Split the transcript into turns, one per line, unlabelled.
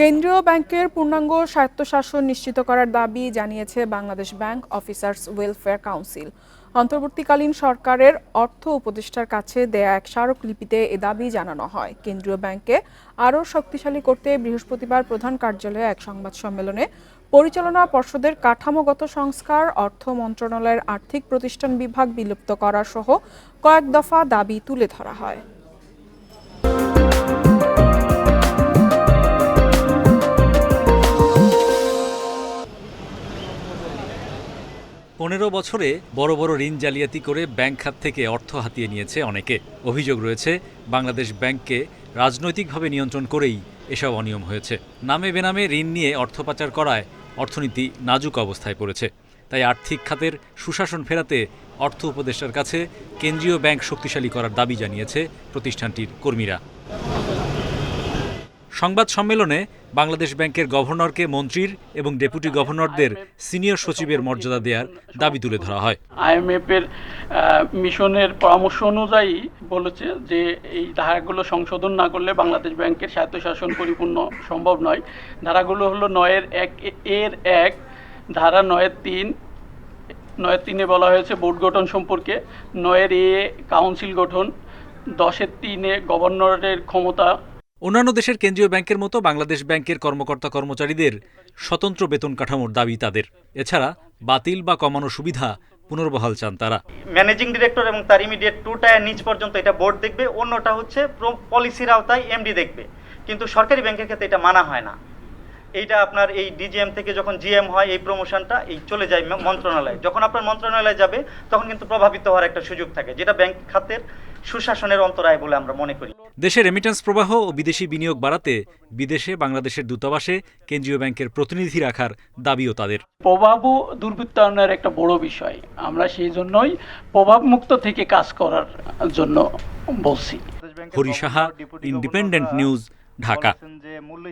কেন্দ্রীয় ব্যাংকের পূর্ণাঙ্গ স্বায়ত্তশাসন নিশ্চিত করার দাবি জানিয়েছে Bangladesh bank officers welfare council. অন্তর্বর্তীকালীন সরকারের অর্থ উপদেষ্টার কাছে দেয়া এক স্মারকলিপিতে এ দাবি জানানো হয়। কেন্দ্রীয় ব্যাংককে আরও শক্তিশালী করতে বৃহস্পতিবার প্রধান কার্যালয়ে এক সংবাদ সম্মেলনে পরিচালনা পর্ষদের কাঠামোগত সংস্কার, অর্থ মন্ত্রণালয়ের আর্থিক প্রতিষ্ঠান বিভাগ বিলুপ্ত করা সহ কয়েক দফা দাবি তুলে ধরা হয়।
পনেরো বছরে বড় বড় ঋণ জালিয়াতি করে ব্যাংক খাত থেকে অর্থ হাতিয়ে নিয়েছে অনেকে। অভিযোগ রয়েছে, বাংলাদেশ ব্যাংককে রাজনৈতিকভাবে নিয়ন্ত্রণ করেই এসব অনিয়ম হয়েছে। নামে বেনামে ঋণ নিয়ে অর্থ পাচার করায় অর্থনীতি নাজুক অবস্থায় পড়েছে। তাই আর্থিক খাতের সুশাসন ফেরাতে অর্থ উপদেষ্টার কাছে কেন্দ্রীয় ব্যাংক শক্তিশালী করার দাবি জানিয়েছে প্রতিষ্ঠানটির কর্মীরা। সংবাদ সম্মেলনে বাংলাদেশ ব্যাংকের গভর্নরকে মন্ত্রীর এবং ডেপুটি গভর্নরদের সিনিয়র সচিবের মর্যাদা দেওয়ার দাবি তুলে ধরা হয়।
আইএমএফ এর মিশনের পরামর্শ অনুযায়ী বলেছে যে এই ধারাগুলো সংশোধন না করলে বাংলাদেশ ব্যাংকের স্বায়ত্তশাসন পরিপূর্ণ সম্ভব নয়। ধারাগুলো হলো নয়ের এক, এর এক, ধারা নয়ের তিন, নয়ের তিনে বলা হয়েছে বোর্ড গঠন সম্পর্কে, নয়ের এ কাউন্সিল গঠন, দশের তিনে গভর্নরের ক্ষমতা
অন্যান্য দেশের কেন্দ্রীয় ব্যাংকের মতো বাংলাদেশ ব্যাংকের কর্মকর্তা কর্মচারীদের স্বতন্ত্র বেতন কাঠামোর দাবি তাদের। এছাড়া বাতিল বা কমানো সুবিধা পুনর্বহাল চান তারা।
ম্যানেজিং ডিরেক্টর এবং তার ইমিডিয়েট টু টায়ার নিচ পর্যন্ত এটা বোর্ড দেখবে, অন্যটা হচ্ছে পলিসির আওতায় এমডি দেখবে। কিন্তু সরকারি ব্যাংকের ক্ষেত্রে এটা মানা হয় না। এইটা আপনার এই ডিজিএম থেকে যখন জিএম হয় এই প্রমোশনটা এই চলে যায় মন্ত্রণালয়ে। যখন আপনার মন্ত্রণালয়ে যাবে তখন কিন্তু প্রভাবিত হওয়ার একটা সুযোগ থাকে যেটা ব্যাংক খাতের সুশাসনের অন্তরায় বলে আমরা মনে করি।
দেশে রেমিটেন্স প্রবাহ ও বিদেশি বিনিয়োগ বাড়াতে বিদেশে বাংলাদেশের দূতাবাসে কেন্দ্রীয় ব্যাংকের প্রতিনিধি রাখার দাবিও তাদের।
প্রভাবও দুর্বৃত্তায়নের একটা বড় বিষয়। আমরা সেই জন্যই প্রভাব মুক্ত থেকে কাজ করার জন্য বলছি।
Hari Saha independent news Dhaka.
যে মূল্য